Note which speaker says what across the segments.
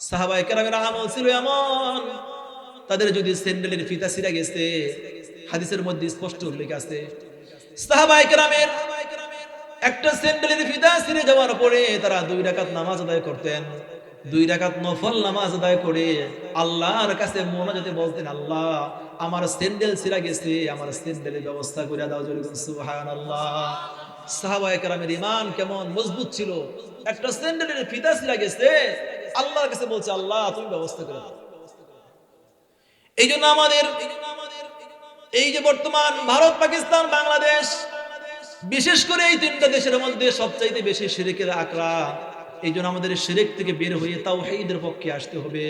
Speaker 1: সাহাবাই কেরামের আমল ছিল এমন। তাদের যদি স্যান্ডেলের ফিতা ছিঁড়া গেছে, হাদিসের মধ্যে স্পষ্ট উল্লেখ আছে। সাহাবাই কেরামের একটা স্যান্ডেলের ফিতা ছিঁড়ে যাওয়ার পরে তারা দুই রাকাত নামাজ আদায় করতেন। দুই রাকাত নফল নামাজ আদায় করে আল্লাহর কাছে মোনাজাতে বলতেন, আল্লাহ, আমার স্যান্ডেল ছিঁড়া গেছে, আমার স্যান্ডেলের ব্যবস্থা করে দাও। সুবহানাল্লাহ। সাহাবায়ে কেরামের ঈমান কেমন মজবুত ছিল। একটা স্যান্ডেলের ফিতা ছিঁড়া গেছে আল্লাহর কাছে বলছে, আল্লাহ, তুমি ব্যবস্থা করে এই জন্য আমাদের এই যে বর্তমান ভারত, পাকিস্তান, বাংলাদেশ, বিশেষ করে এই তিনটা দেশের মধ্যে সবচাইতে বেশি শিরিকের আকড়া এই জন্য আমাদের শিরিক থেকে বের হয়ে তাও হেইদের পক্ষে আসতে হবে।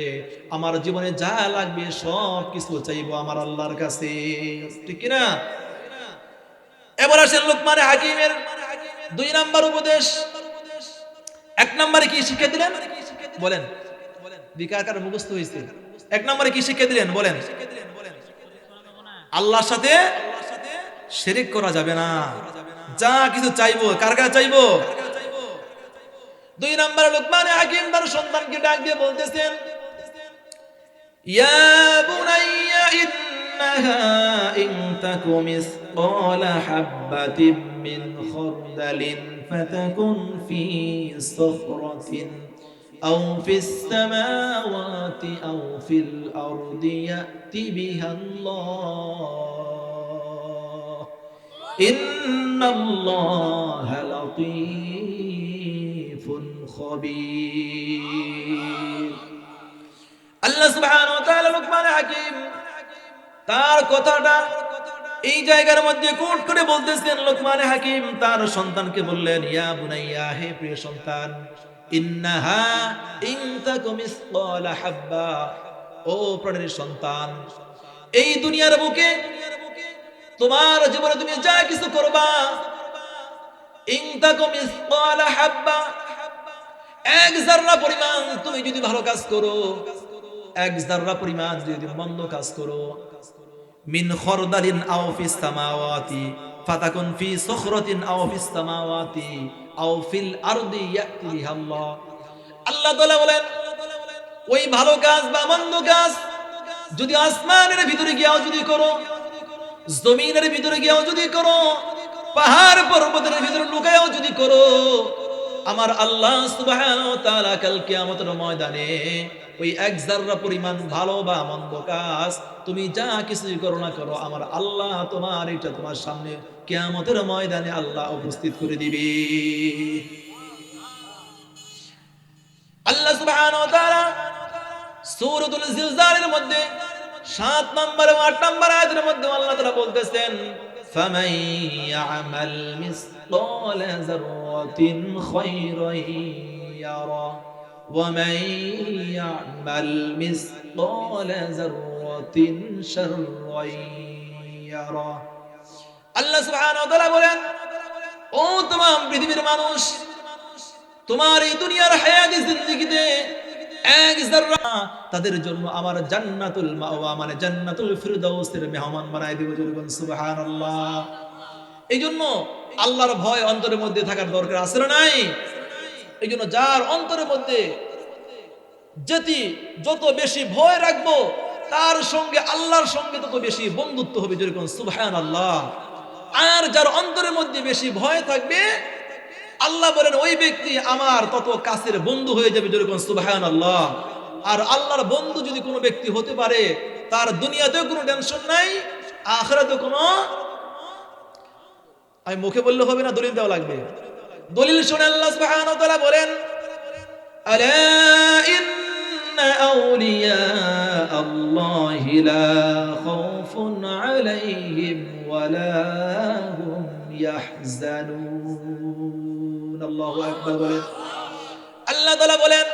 Speaker 1: আমার জীবনে যা লাগবে, সব কিছু চাইব আমার আল্লাহর কাছে। ঠিক না এবার আসেন লোকমানে হাকিমের দুই নাম্বার উপদেশ। এক নাম্বারে কি শিক্ষা দিলেন? বলেন। বিকার মুখস্থ হয়েছে? এক নম্বরে কি শিক্ষা দিলেন? বলেন। আল্লাহর সাথে শিরিক করা যাবে না। যা কিছু চাইব, কার কাছে চাইব? দুই নম্বরে লোকমানে হাকিম তার সন্তানকে ডাক দিয়ে বলতেছেন, ইয়া أو في السماوات أو في الأرض يأتي بها الله إن الله لطيف خبير আল্লাহ সুবহানাহু ওয়া তাআলা লোকমান হাকিম তার কথাটা এই জায়গার মধ্যে কোট করে বলতেছেন লোকমান হাকিম তার সন্তানকে বললেন ইয়া বুনাইয়া হে প্রিয় সন্তান ইন্নাহা হাব্বা। ও প্রাণের সন্তান, এই দুনিয়ার বুকে, তোমার জীবনে তুমি যা কিছু করবা হাব্বা। এক জাররা পরিমাণ তুমি যদি ভালো কাজ করো, এক জাররা পরিমাণ যদি মন্দ কাজ করো, মিন খরদালিন আও ফাতাকুন ফি সখরাতিন আও ওই ভালো কাজ বা মন্দ কাজ যদি আসমানের ভিতরে গিয়াও যদি করো, জমিনের ভিতরে গিয়াও যদি করো, পাহাড় পর্বতের ভিতরে লুকায়ও যদি করো, আমার আল্লাহ সুবহানাহু ওয়া ময়দানে ওই এক জাররা পরিমাণ ভালো বা মন্দ কাজ তুমি যা কিছুই করো না করো, আমার আল্লাহ তোমার এটা তোমার সামনে কিয়ামতের ময়দানে আল্লাহ উপস্থিত করে দিবে আল্লাহ সুবহানাহু ওয়া তাআলা সূরাতুল জিলজালের মধ্যে 7 নম্বর ও 8 নম্বর আয়াতের মধ্যে আল্লাহ তাআলা বলতেছেন فمن يعمل مثقال ذرة خيرا يره ومن يعمل مثقال ذرة شرا يره আল্লাহ সুবহানাহু ওয়া তাআলা বলেন ও तमाम পৃথিবীর মানুষ তোমার এই দুনিয়ার হায়াতি জিন্দেগিতে এক যাররা তাদের জন্য আমার জান্নাতুল মাওয়া মানে জান্নাতুল ফিরদাউসের মেহমান বানায় দিব জুরগুন সুবহানাল্লাহ এই জন্য আল্লাহর ভয় অন্তরের মধ্যে থাকার দরকার আছে না নাই এই জন্য যার অন্তরের মধ্যে যেটি যত বেশি ভয় রাখবো তার সঙ্গে আল্লাহর সঙ্গে তত বেশি বন্ধুত্ব হবে যেরকম সুবহান আল্লাহ আর যার অন্তরের মধ্যে বেশি ভয় থাকবে, আল্লাহ বলেন, ওই ব্যক্তি আমার তত কাছের বন্ধু হয়ে যাবে যেরকম সুবহান আল্লাহ আর আল্লাহর বন্ধু যদি কোনো ব্যক্তি হতে পারে, তার দুনিয়াতেও কোনো টেনশন নাই, আখরাতেও কোনো আমি মুখে বললে হবে না, দলিল দেওয়া লাগবে। দলিল শুনে আল্লাহ সুবহানাহু তাআলা বলেন, আলা ইন্না হুম ইয়াহজানুন আল্লাহু আকবার বলেন আল্লাহ তাআলা বলেন,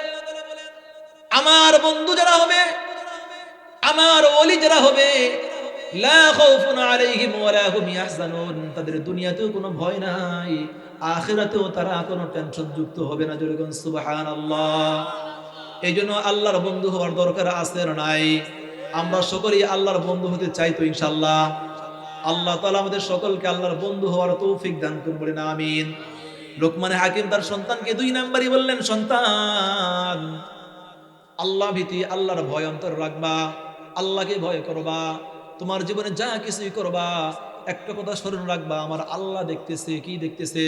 Speaker 1: আমার বন্ধু যারা হবে, আমার ওলি যারা হবে, লা খাউফুন আলাইহিম ওয়ালা হুম ইয়াহজানুন। তাদের দুনিয়াতেও কোনো ভয় নাই, আখিরাতেও তারা কোনো টেনশন যুক্ত হবে না। যেরকম সুবহানাল্লাহ। এই জন্য আল্লাহর বন্ধু হওয়ার দরকার আছে নাই? আমরা সকলেই আল্লাহর বন্ধু হতে চাই তো ইনশাআল্লাহ। আল্লাহ তাআলা আমাদের সকলকে আল্লাহর বন্ধু হওয়ার তৌফিক দান করুন বলেন, আমিন। লোকমানে হাকিম তার সন্তানকে দুই নাম্বারই বললেন, সন্তান, আল্লাহ ভীতি, আল্লাহর ভয় অন্তর রাখবা, আল্লাহকে ভয় করবা, তোমার জীবনে যা কিছুই করবা, একটা কথা স্মরণ রাখবা, আমার আল্লাহ দেখতেছে, কি দেখতেছে,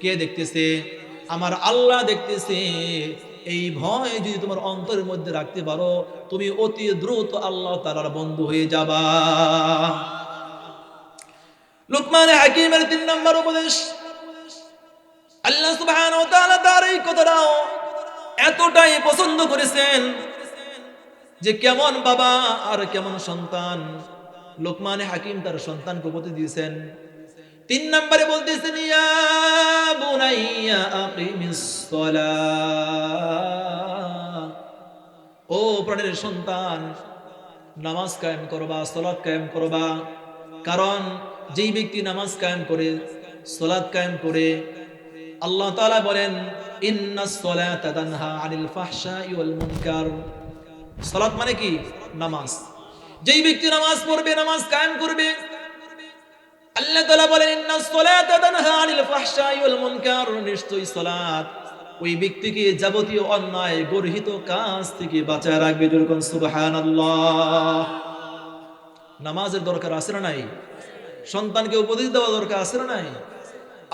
Speaker 1: কে দেখতেছে, আমার আল্লাহ দেখতেছে, এই ভয় যদি তোমার অন্তরের মধ্যে রাখতে পারো, তুমি অতি দ্রুত আল্লাহ তালার বন্ধু হয়ে যাবা। লুকমান হাকিমের তিন নম্বর উপদেশ। আল্লাহ সুবহানাহু ওয়া তাআলা তার এই কথাটাও এতটাই পছন্দ করেছেন যে কেমন বাবা আর কেমন সন্তান। লোকমানে হাকিম তার সন্তানকে উপদেশ দিয়েছেন। তিন নম্বরে বলতেছেন, ইয়া বুনাইয়া আকিমিস সালাহ। ও প্রাণের সন্তান, নামাজ কায়েম করবা সলাৎ কায়েম করবা। কারণ যেই ব্যক্তি নামাজ কায়েম করে, সলাৎ কায়েম করে, আল্লাহ তালা বলেন মানে কি? নামাজ। যেই ব্যক্তি নামাজ পড়বে, নামাজ কায়েম করবে ওই ব্যক্তিকে যাবতীয় অন্যায় গর্হিত কাজ থেকে বাঁচায় রাখবে। নামাজের দরকার আছে না নাই? সন্তানকে উপদেশ দেওয়া দরকার, আছে না নাই?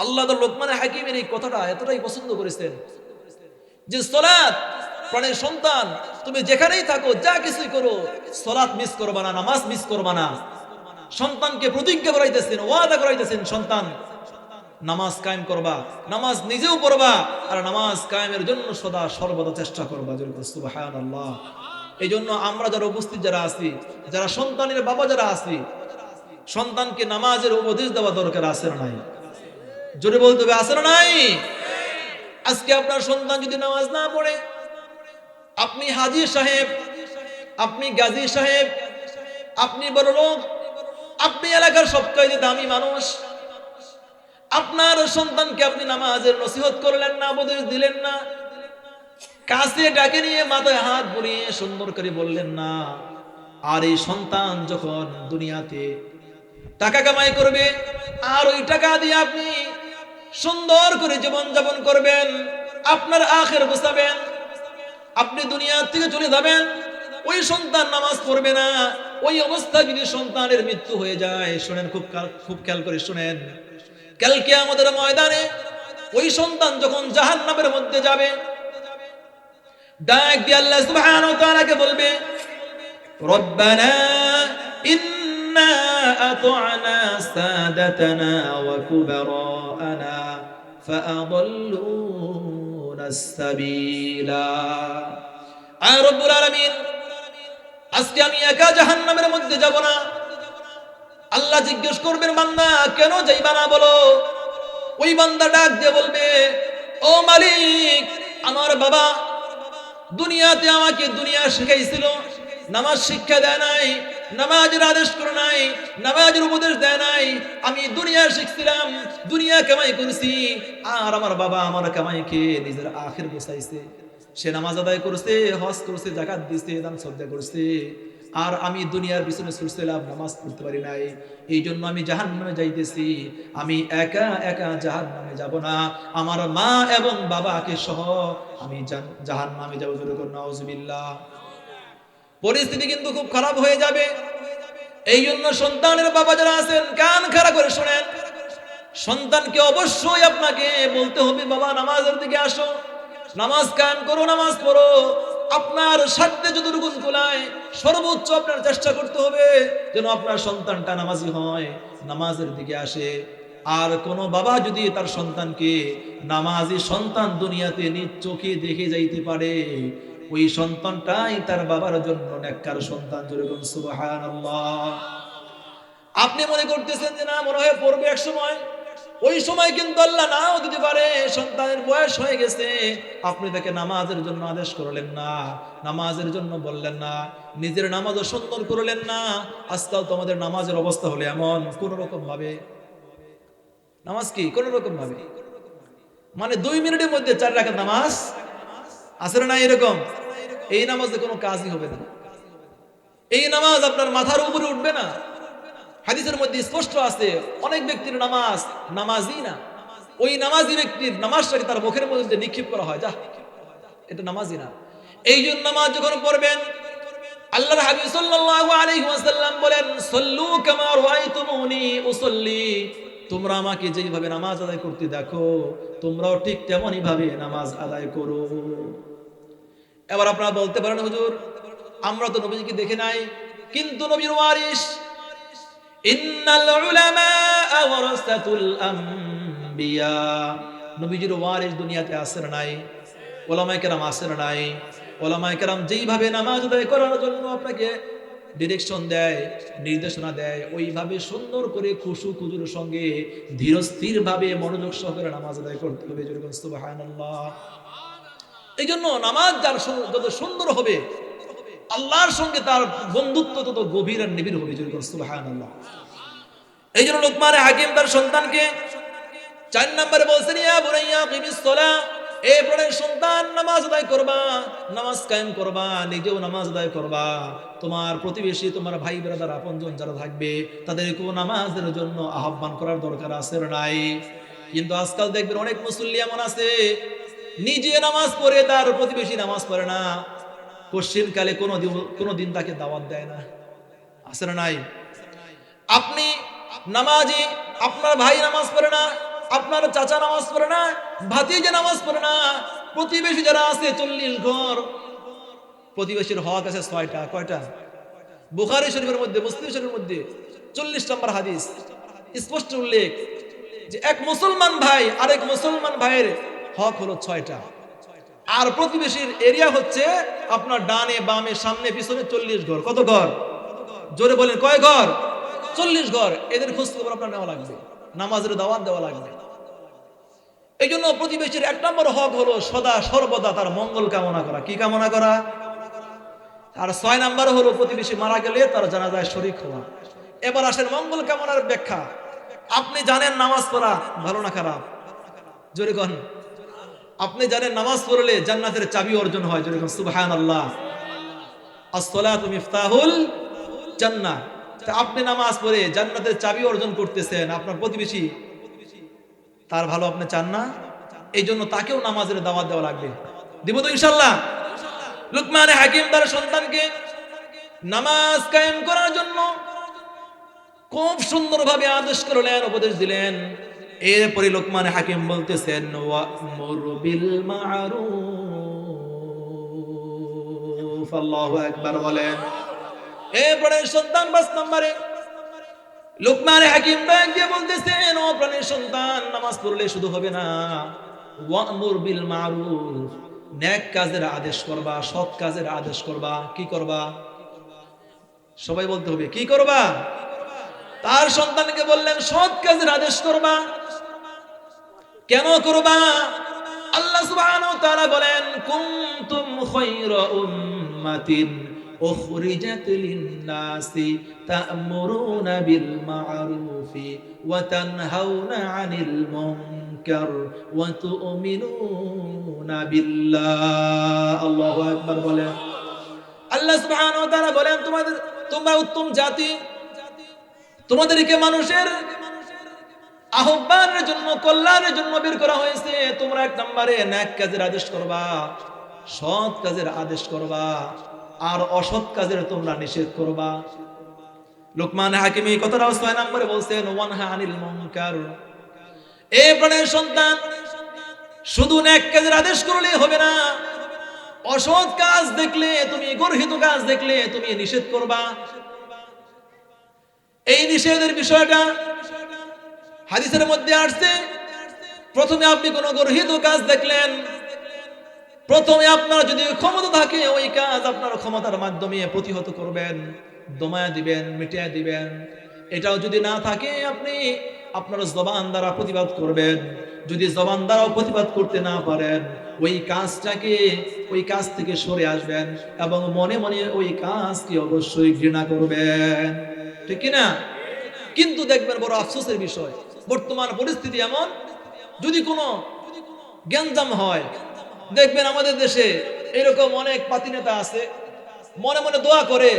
Speaker 1: আল্লাহ লোকমানে হাকিমের এই কথাটা এতটাই পছন্দ করেছেন যে সলাৎ, প্রাণের সন্তান, তুমি যেখানেই থাকো, যা কিছুই করো, সলাৎ মিস করবা না, নামাজ মিস করবা না। সন্তানকে প্রতিজ্ঞা করাইতেছেন, ওয়াদা করাইতেছেন, সন্তান, নামাজ কায়েম করবা, নামাজ নিজেও পড়বা, আর নামাজ কায়েমের জন্য সদা সর্বদা চেষ্টা করবা সুবহানাল্লাহ। এই জন্য আমরা যারা উপস্থিত যারা আছি, যারা সন্তানের বাবা যারা আছি সন্তানকে নামাজের উপদেশ দেওয়া দরকার, আছে না নাই? জোরে বলতে হবে, আছে না নাই? আজকে আপনার সন্তান যদি নামাজ না পড়ে, আপনি হাজি সাহেব, আপনি গাজী সাহেব, আপনি বড় লোক, আপনি এলাকার সবচাইতে দামি মানুষ, আপনার সন্তানকে আপনি নামাজের নসিহত করলেন না, উপদেশ দিলেন না, কাছে ডাকে নিয়ে মাথায় হাত বুলিয়ে সুন্দর করে বললেন, না, আর এই সন্তান যখন দুনিয়াতে টাকা কামাই করবে, আর ওই টাকা দিয়ে আপনি সুন্দর করে জীবন যাপন করবেন, আপনার আখের বসাবেন আপনি দুনিয়া থেকে চলে যাবেন, ওই সন্তান নামাজ পড়বে না, ওই অবস্থা যদি সন্তানের মৃত্যু হয়ে যায়, শোনেন খুব খুব খেয়াল করে শোনেন। কালকে আমাদের ময়দানে ওই সন্তান যখন জাহান নামের মধ্যে যাবে, ডাক দিয়ে আল্লাহ বলবে, রব্বানা ইন্না আতআনা সাদাতানা ওয়া কুবারানা ফাআদাল্লুনা আস-সাবিলা আর রব্বুল আলামিন, আজকে আমি একা জাহান্নামের মধ্যে যাব না। আল্লাহ জিজ্ঞেস করবেন, বান্দা, কেন যাইবা না বলো? ওই বান্দা ডাক দিয়ে বলবে, ও মালিক, আমার বাবা দুনিয়াতে আমাকে দুনিয়া শিখাইছিল, নামাজ শিক্ষা দেয় নাই নামাজের আদেশ করে নাই, নামাজের উপদেশ দেয় নাই। আমি দুনিয়া শিখছিলাম, দুনিয়া কামাই করেছি, আর আমার বাবা আমার কামাইকে নিজের আখের বসাইছে সে নামাজ আদায় করছে, হজ করছে, জাকাত দিছে দান শ্রদ্ধা করছে। আর আমি দুনিয়ার পিছনে ছুটছিলাম, নামাজ পড়তে পারি নাই। এই জন্য আমি জাহান নামে যাইতেছি। আমি একা একা জাহান নামে যাব না। আমার মা এবং বাবাকে সহ আমি জাহান নামে যাব নওয়াজবিল্লাহ পরিস্থিতি কিন্তু খুব খারাপ হয়ে যাবে। এই জন্য সন্তানের বাবা যারা আছেন, কান খারাপ করে শোনেন। সন্তানকে অবশ্যই আপনাকে বলতে হবে, বাবা, নামাজের দিকে আসো। নামাজ কান করো, নামাজ পড়ো। আপনার সাধ্যে যতটুকু কোলায় সর্বোচ্চ আপনার চেষ্টা করতে হবে যেন আপনার সন্তানটা নামাজি হয়, নামাজের দিকে আসে। আর কোন বাবা যদি তার সন্তানকে নামাজি সন্তান দুনিয়াতে নিজ চোখে দেখে যাইতে পারে ওই সন্তানটাই তার বাবার জন্য নেককার সন্তান। যেরকম সুবহানাল্লাহ। আপনি মনে করতেছেন যে না, মনে হয় পড়বে এক সময়। ওই সময় কিন্তু আল্লাহ নাও দিতে পারে, সন্তানের বয়স হয়ে গেছে। আপনি তাকে নামাজের জন্য আদেশ করলেন না, নামাজের জন্য বললেন না, নিজের নামাজও সুন্দর করলেন না। আজকাল তো আমাদের নামাজের অবস্থা হলে এমন কোন রকম ভাবে নামাজ কি? কোন রকম ভাবে মানে দুই মিনিটের মধ্যে চার রাখার নামাজ আসলে না এরকম? এই নামাজে কোনো কাজই হবে না। এই নামাজ আপনার মাথার উপরে উঠবে না। হাদিসের মধ্যে স্পষ্ট আছে, অনেক ব্যক্তির নামাজ নামাজই না। ওই নামাজি ব্যক্তির নামাজটাকে তার মুখের মধ্যে নিক্ষেপ করা হয় যা এটা নামাজই না। এই জন্য নামাজ যখন পড়বেন, আল্লাহর হাবিব সাল্লাল্লাহু আলাইহি ওয়াসাল্লাম বলেন, সল্লু কামা রাআইতুমুনি উসাল্লি। তোমরা আমাকে যেইভাবে নামাজ আদায় করতে দেখো, তোমরাও ঠিক তেমনই ভাবে নামাজ আদায় করো। এবার আপনারা বলতে পারেন, হুজুর, আমরা তো নবীজিকে দেখে নাই, কিন্তু নবীর ওয়ারিস ইন্নাল উলামা ওয়ারাসাতুল আম্বিয়া। নবীজির ওয়ারিস দুনিয়াতে আসেন নাই, ওলামায়ে কেরাম আসেন নাই, ওলামায়ে কেরাম যেইভাবে নামাজ আদায় করার জন্য আপনাকে ডিরেকশন দেয়, নির্দেশনা দেয়, ওইভাবে সুন্দর করে খুশু খুজুর সঙ্গে ধীরস্থির ভাবে মনোযোগ সহকারে নামাজ আদায় করতে হবে। যেরকম সুবহানাল্লাহ। এই জন্য নামাজ যার যত সুন্দর হবে, আল্লাহর সঙ্গে তার বন্ধুত্ব তত গভীর আর নিবিড় হবে এই জন্য লোকমানে হাকিম তার সন্তানকে চার নম্বরে বলছেন, ইয়া বুনাইয়া কিমিস প্রাণের সন্তান, নামাজ আদায় করবা, নামাজ কায়েম করবা, নিজেও নামাজ আদায় করবা। তোমার প্রতিবেশী, তোমার ভাই ব্রাদার আপনজন যারা থাকবে, তাদেরকেও নামাজের জন্য আহ্বান করার দরকার আছে নাই? কিন্তু আজকাল দেখবেন অনেক মুসল্লি এমন আছে নিজে নামাজ পড়ে তার প্রতিবেশী নামাজ পড়ে না। পশ্চিম কালে কোনো দিন তাকে দাওয়াত দেয় না। আছে না নাই? আপনি নামাজি, আপনার ভাই নামাজ পড়ে না, আপনার চাচা নামাজ পড়ে না, ভাতিজা নামাজ পড়ে না, প্রতিবেশী যারা আছে চল্লিশ ঘর, প্রতিবেশীর হক আছে ছয়টা, কয়টা? বুখারি শরীফের মধ্যে, মুসলিম শরীফের মধ্যে চল্লিশ নম্বর হাদিস, স্পষ্ট উল্লেখ যে এক মুসলমান ভাই, আরেক মুসলমান ভাইয়ের হক হলো ছয়টা। আর প্রতিবেশীর এরিয়া হচ্ছে আপনার ডানে, বামে, সামনে, পিছনে চল্লিশ ঘর। কত ঘর? জোরে বলেন, কয় ঘর? চল্লিশ ঘর। এদের খোঁজ খবর আপনার নেওয়া লাগবে। নামাজের দাওয়াত দেওয়া লাগবে। এই জন্য প্রতিবেশীর এক নম্বর হক হলো সদা সর্বদা তার মঙ্গল কামনা করা। কি কামনা করা? আর ছয় নাম্বার হলো প্রতিবেশী মারা গেলে তার জানাজায় শরিক হওয়া। এবার আসেন মঙ্গল কামনার ব্যাখ্যা। আপনি জানেন নামাজ পড়া ভালো না খারাপ? জোরে কন। আপনি জানেন নামাজ পড়লে জান্নাতের চাবি অর্জন হয়, জোরে কন সুবহান আল্লাহ আসসালাতু মিফতাহুল জান্নাহ। তা আপনি নামাজ পড়ে জান্নাতের চাবি অর্জন করতেছেন, আপনার প্রতিবেশী, তার ভালো আপনি চান না? এই জন্য তাকেও নামাজের দাওয়াত দেওয়া লাগবে। দিব তো ইনশাল্লাহ লুকমানে হাকিম তার সন্তানকে নামাজ কায়েম করার জন্য খুব সুন্দরভাবে আদেশ করলেন, উপদেশ দিলেন। এরপরে লোকমান হাকিম বলতেছেন বলেন। এরপরে সন্তান বাস নম্বরে হাকিম বলতেছেন, ও প্রাণের সন্তান, নামাজ পড়লে শুধু হবে না। ওয়া'মুর বিল মা'রুফ ন্যাক কাজের আদেশ করবা, সৎ কাজের আদেশ করবা, কি করবা? সবাই বলতে হবে, কি করবা? তার সন্তানকে বললেন, সৎ কাজের আদেশ করবা। কেন করবা? আল্লাহ তাআলা বলেন, কুনতুম খায়রা উম্মাতিন উখরিজাত লিন-নাসি তা'মুরুনা বিল মা'রুফি ওয়া তানহাউনা 'আনিল মুনকার ওয়া তু'মিনুনা বিল্লাহ। আল্লাহু আকবার বলেন। আল্লাহ সুবহানাহু ওয়া তাআলা বলেন তোমাদের তোমরা উত্তম জাতি তোমাদেরকে মানুষের আহ্বানের জন্য, কল্যাণের জন্য বের করা হয়েছে। তোমরা এক নম্বরে ন্যাক কাজের আদেশ করবা, সৎ কাজের আদেশ করবা, আর অসৎ কাজের তোমরা নিষেধ করবা। লোকমান হাকিম এই কথাটাও ছয় নম্বরে বলছেন, ওয়ানহা আনিল মুনকার। এ প্রাণের সন্তান, শুধু ন্যাক কাজের আদেশ করলে হবে না, অসৎ কাজ দেখলে, তুমি গর্হিত কাজ দেখলে তুমি নিষেধ করবা। এই নিষেধের বিষয়টা হাদিসের মধ্যে আসছে। প্রথমে আপনি কোনো গর্হিত কাজ দেখলেন। প্রথমে আপনার যদি ক্ষমতা থাকে, ওই কাজ আপনার ক্ষমতার মাধ্যমে প্রতিহত করবেন, দমায়া দিবেন, মিটিয়ে দিবেন। এটাও যদি না থাকে, আপনি আপনার জবান দ্বারা প্রতিবাদ করবেন। যদি জবান দ্বারাও প্রতিবাদ করতে না পারেন, ওই কাজটাকে, ওই কাজ থেকে সরে আসবেন এবং মনে মনে ওই কাজকে অবশ্যই ঘৃণা করবেন। ঠিক কিনা? কিন্তু দেখবেন বড় আফসোসের বিষয়। বর্তমান পরিস্থিতি এমন, যদি কোনো গ্যাঞ্জাম হয়, দেখবেন আমাদের দেশে এরকম অনেক পাতি নেতা আছে, মনে মনে দোয়া করে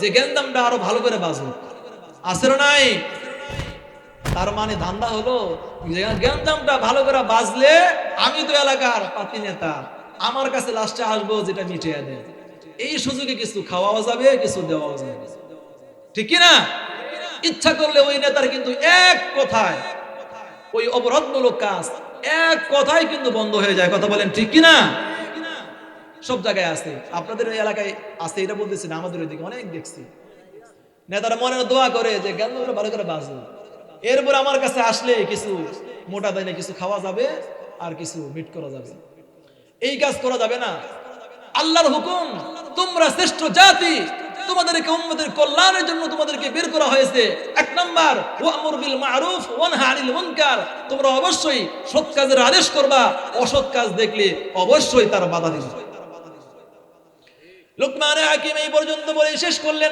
Speaker 1: যে গ্যাঞ্জামটা আরও ভালো করে বাজুক। আছে না নাই? তার মানে ধান্দা হলো গ্যাঞ্জামটা ভালো করে বাজলে আমি তো এলাকার পাতি নেতা, আমার কাছে লাস্টে আসব যেটা মিটিয়ে দেয়। এই সুযোগে কিছু খাওয়াও যাবে, কিছু দেওয়াও যাবে। ঠিক না ইচ্ছা করলে ওই নেতার কিন্তু এক কথায়, ওই অপরাধমূলক কাজ এক কথায় কিন্তু বন্ধ হয়ে যায়। কথা বলেন ঠিক কি না সব জায়গায় আছে। আপনাদের ওই এলাকায় আছে, এটা বলতেছি না, আমাদের ওইদিকে অনেক দেখছি। নেতারা মনে দোয়া করে যে জ্ঞান ভালো করে বাঁচবো এরপর আমার কাছে আসলে কিছু মোটা দাইনে কিছু খাওয়া যাবে আর কিছু মিট করা যাবে। এই কাজ করা যাবে না। আল্লাহর হুকুম, তোমরা শ্রেষ্ঠ জাতি তোমাদেরকে উম্মতের কল্যাণের জন্য তোমাদেরকে বের করা হয়েছে। এক নাম্বার, ওয়ামুর বিল মারুফ ওয়ান হানিল মুনকার। তোমরা অবশ্যই সৎ কাজের আদেশ করবা, অসৎ কাজ দেখলে অবশ্যই তার বাধা দিবে। লোকমানে হাকিম এই পর্যন্ত বলে শেষ করলেন।